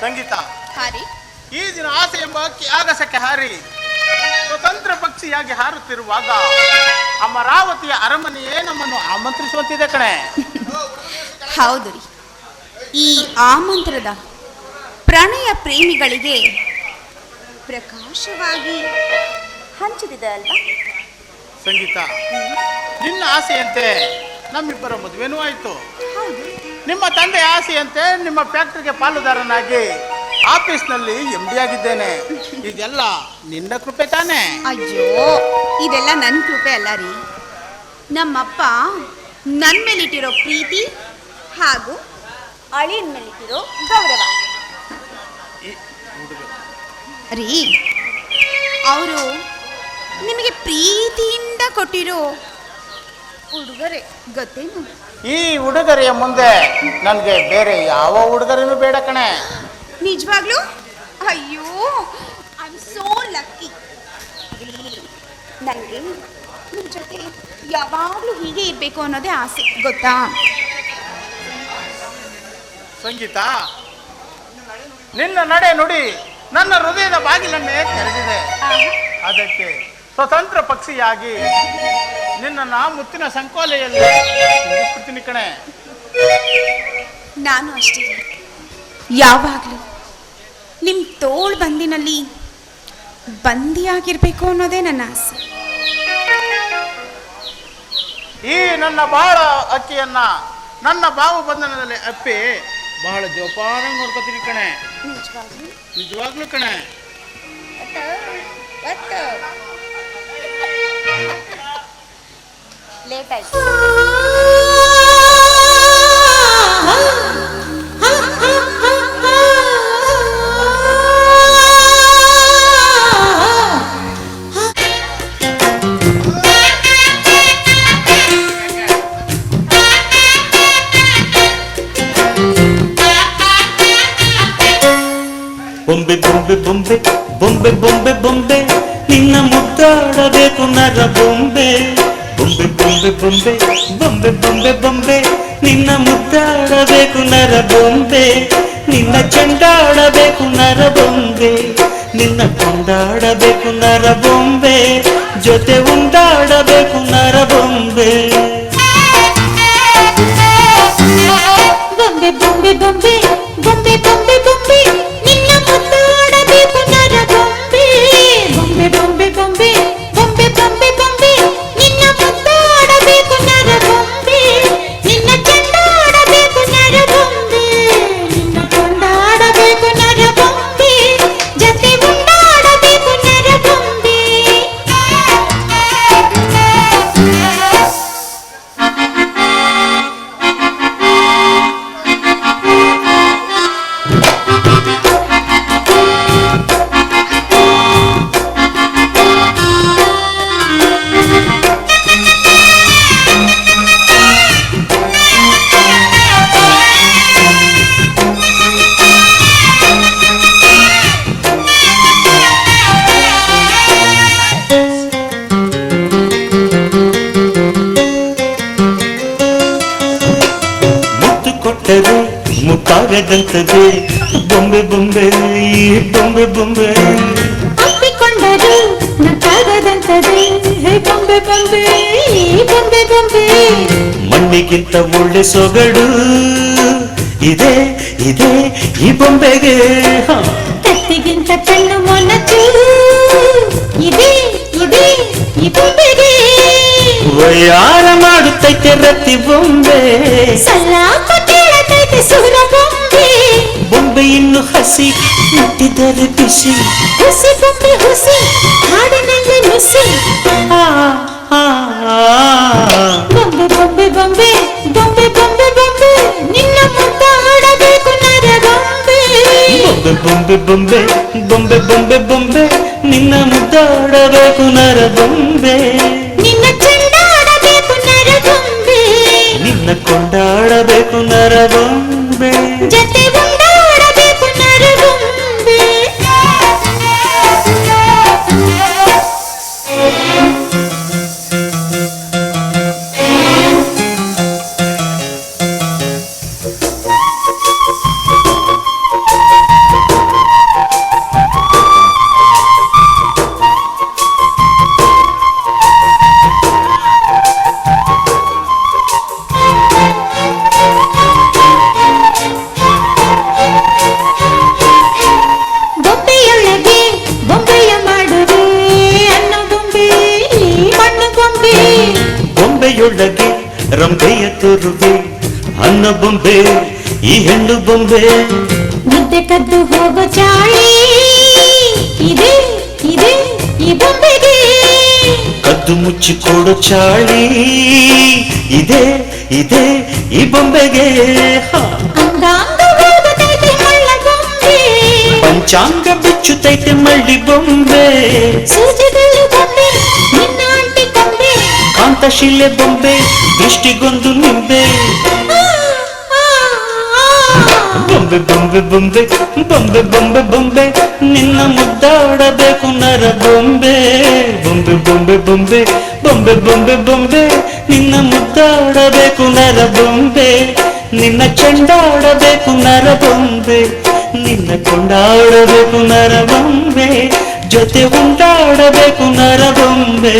ಸಂಗೀತ. ಹಾರಿ. ಈ ದಿನ ಆಸೆ ಎಂಬ ಹಕ್ಕಿ ಆಗಸಕ್ಕೆ ಹಾರಿ. ಸ್ವತಂತ್ರ ಪಕ್ಷಿಯಾಗಿ ಹಾರುತ್ತಿರುವಾಗ ಅಮರಾವತಿಯ ಅರಮನೆಯೇ ನಮ್ಮನ್ನು ಆಮಂತ್ರಿಸುವಂತಿದೆ ಕಣೆ. ಹೌದು ರೀ. ಈ ಆಮಂತ್ರದ ಪ್ರಣಯ ಪ್ರೇಮಿಗಳಿಗೆ ಪ್ರಕಾಶವಾಗಿ ಹಂಚುತ್ತಿದೆ ಅಲ್ವಾ? ಸಂಗೀತ ನಿನ್ನ ಆಸೆಯಂತೆ ನಮ್ಮಿಬ್ಬರ ಮದುವೆನೂ ಆಯಿತು. ಹೌದು. ನಿಮ್ಮ ತಂದೆ ಆಸೆಯಂತೆ ನಿಮ್ಮ ಫ್ಯಾಕ್ಟರಿಗೆ ಪಾಲುದಾರನಾಗಿ ಆಫೀಸ್ನಲ್ಲಿ ಎಂ ಡಿ ಆಗಿದ್ದೇನೆ. ಇದೆಲ್ಲ ನಿನ್ನ ಕೃಪೆ ತಾನೇ. ಅಯ್ಯೋ ಇದೆಲ್ಲ ನನ್ನ ಕೃಪೆ ಅಲ್ಲ ರೀ. ನಮ್ಮಪ್ಪ ನನ್ನ ಮೇಲಿಟ್ಟಿರೋ ಪ್ರೀತಿ ಹಾಗೂ ಅಳಿಯನ ಮೇಲಿಟ್ಟಿರೋ ಗೌರವ. ರೀ ಅವರು ನಿಮಗೆ ಪ್ರೀತಿಯಿಂದ ಕೊಟ್ಟಿರೋ ಉಡುಗೊರೆ ಗೊತ್ತೇನು ಈ ಉಡುಗೊರೆಯ ಮುಂದೆ ನನಗೆ ಬೇರೆ ಯಾವ ಉಡುಗೊರೆನೂ ಬೇಡ ಕಣೆ. ನಿಜವಾಗ್ಲೂ? ಅಯ್ಯೋ ಐ ಸೋ ಲಕ್ಕಿ ನನಗೆ ನಿಮ್ಮ ಜೊತೆ ಯಾವಾಗಲೂ ಹೀಗೆ ಇರಬೇಕು ಅನ್ನೋದೇ ಆಸೆ ಗೊತ್ತಾ? ಸಂಗೀತ ನಿನ್ನ ನಡೆ ನುಡಿ ನನ್ನ ಹೃದಯದ ಬಾಗಿಲನ್ನೇ ತೆರೆದಿದೆ ಅದಕ್ಕೆ ಸ್ವತಂತ್ರ ಪಕ್ಷಿಯಾಗಿ ನಿನ್ನ ನಾ ಮುತ್ತಿನ ಸಂಕೋಲೆಯಲ್ಲಿ ತುಂಬಿಸ್ಬಿಡ್ತೀನಿ ಕಣೆ. ನಾನು ಅಷ್ಟೇ. ಯಾವಾಗಲೂ ನಿಮ್ಮ ತೋಳ್ ಬಂದಿನಲ್ಲಿ ಬಂದಿಯಾಗಿರ್ಬೇಕು ಅನ್ನೋದೇ ನನ್ನ ಆಸೆ. ಈ ನನ್ನ ಬಾಳ ಅಕ್ಕಿಯನ್ನ ನನ್ನ ಬಾವು ಬಂಧನದಲ್ಲಿ ಅಪ್ಪಿ ಬಹಳ ಜೋಪಾನ ನೋಡ್ಕೋತೀನಿ ಕಣೆ. ನಿಜವಾಗ್ಲೂ? ನಿಜವಾಗ್ಲೂ ಕಣೆ. ಲೇಟ್ ಆಯ್ತು ಬೊಂಬೆ ಬೊಂಬೆ ಬೊಂಬೆ ಬೊಂಬೆ ಬೊಂಬೆ ಬೊಂಬೆ ನಿನ್ನ ಮುದ್ದಾಡಬೇಕು ನರ ಬೊಂಬೆ ಬೊಂಬೆ ಬೊಂಬೆ ಬೊಂಬೆ ಬೊಂಬೆ ಬೊಂಬೆ ಬೊಂಬೆ. ನಿನ್ನ ಮುದ್ದಾಡಬೇಕು ನರ ಬೊಂಬೆ. ನಿನ್ನ ಚಂಡಾಡಬೇಕು ನರ ಬೊಂಬೆ. ನಿನ್ನ ಕೊಂಡಾಡಬೇಕು ನರ ಬೊಂಬೆ. ಜೊತೆ ಉಂಡಾಡಬೇಕು ಮುತ್ತಾಗದಂತದೆ ಬೊಂಬೆ ಬೊಂಬೆ ಈ ಬೊಂಬೆ ಬೊಂಬೆ ಅಪ್ಪಿಕೊಂಡರು ನಕ್ಕಾಗದಂತದೆ ಹೇ ಬೊಂಬೆ ಬೊಂಬೆ ಈ ಬೊಂಬೆ ಬೊಂಬೆ ಮಣ್ಣಿಗಿಂತ ಒಳ್ಳೆ ಸೊಗಡು ಇದೆ ಇದೆ ಈ ಬೊಂಬೆಗೆ ಹ. ಕತ್ತಿಗಿಂತ ಕಣ್ಣು ಮೊನಚು ಇದೆ ಇದೆ ಈ ಬೊಂಬೆಗೆ ವಯ್ಯಾರ ಮಾಡುತ್ತೈತೆ ರತಿ ಬೊಂಬೆ ಸಲಾಪ ಕೇಳತೈತೆ ಸುರ ಬೊಂಬೆ ಇನ್ನು ಹಸಿ ಮುಟ್ಟಿದರೆ ಬಿಸಿ. ಹಸಿ ಬೊಂಬೆ ಹುಸಿ ಹಾಡಿನಲ್ಲಿ ನುಸಿ. ಗೊಂಬೆ ಬೊಂಬೆ ಬೊಂಬೆ ಬೊಂಬೆ ಬೊಂಬೆ ಬೊಂಬೆ ಬೊಂಬೆ. ನಿನ್ನ ಮುದ್ದಾಡಬೇಕು ನರ ಬೊಂಬೆ. ಬೊಂಬೆ ಬೊಂಬೆ ಬೊಂಬೆ ಬೊಂಬೆ ಬೊಂಬೆ ನಿನ್ನ ಮುದ್ದಾಡಬೇಕು ನರ ಬೊಂಬೆ. ನಿನ್ನ ಚೆಂಡಾಡಬೇಕು ನರ ಬೊಂಬೆ. ನಿನ್ನ ಕೊಂಡಾಡಬೇಕು ನರ ಬೊಂಬೆ. ಜೊತೆ ರಂಬೆಯ ತುರುಬೆ ಅನ್ನ ಬೊಂಬೆ ಈ ಹೆಣ್ಣು ಬೊಂಬೆ ನಿದ್ದೆ ಕದ್ದು ಹೋಗೋ ಚಾಳಿ ಇದೆ ಇದೆ ಈ ಬೊಂಬೆಗೆ ಕದ್ದು ಮುಚ್ಚಿ ಕೊಡೋ ಚಾಳಿ ಇದೆ ಇದೆ ಈ ಬೊಂಬೆಗೆ ಹ. ಅಂಗಾಂಗ ಹೋಗತೈತೆ ಮಳ್ಳ ಕಾಂತಶಿಲೆ ಬೊಂಬೆ ದೃಷ್ಟಿಗೊಂದು ನಿಂಬೆ. ಬೊಂಬೆ ಬೊಂಬೆ ಬೊಂಬೆ ಬೊಂಬೆ ಬೊಂಬೆ ಬೊಂಬೆ ನಿನ್ನ ಮುದ್ದಾಡಬೇಕು ನರ ಬೊಂಬೆ ಬೊಂಬೆ ಬೊಂಬೆ ಬೊಂಬೆ ಬೊಂಬೆ ಬೊಂಬೆ ಬೊಂಬೆ ನಿನ್ನ ಮುದ್ದಾಡಬೇಕು ನರ ಬೊಂಬೆ ನಿನ್ನ ಚಂಡಾಡಬೇಕು ನರ ಬೊಂಬೆ ನಿನ್ನ ಕೊಂಡಾಡಬೇಕು ನರ ಬೊಂಬೆ ಜೊತೆ ಉಂಟಾಡಬೇಕು ನರ ಬೊಂಬೆ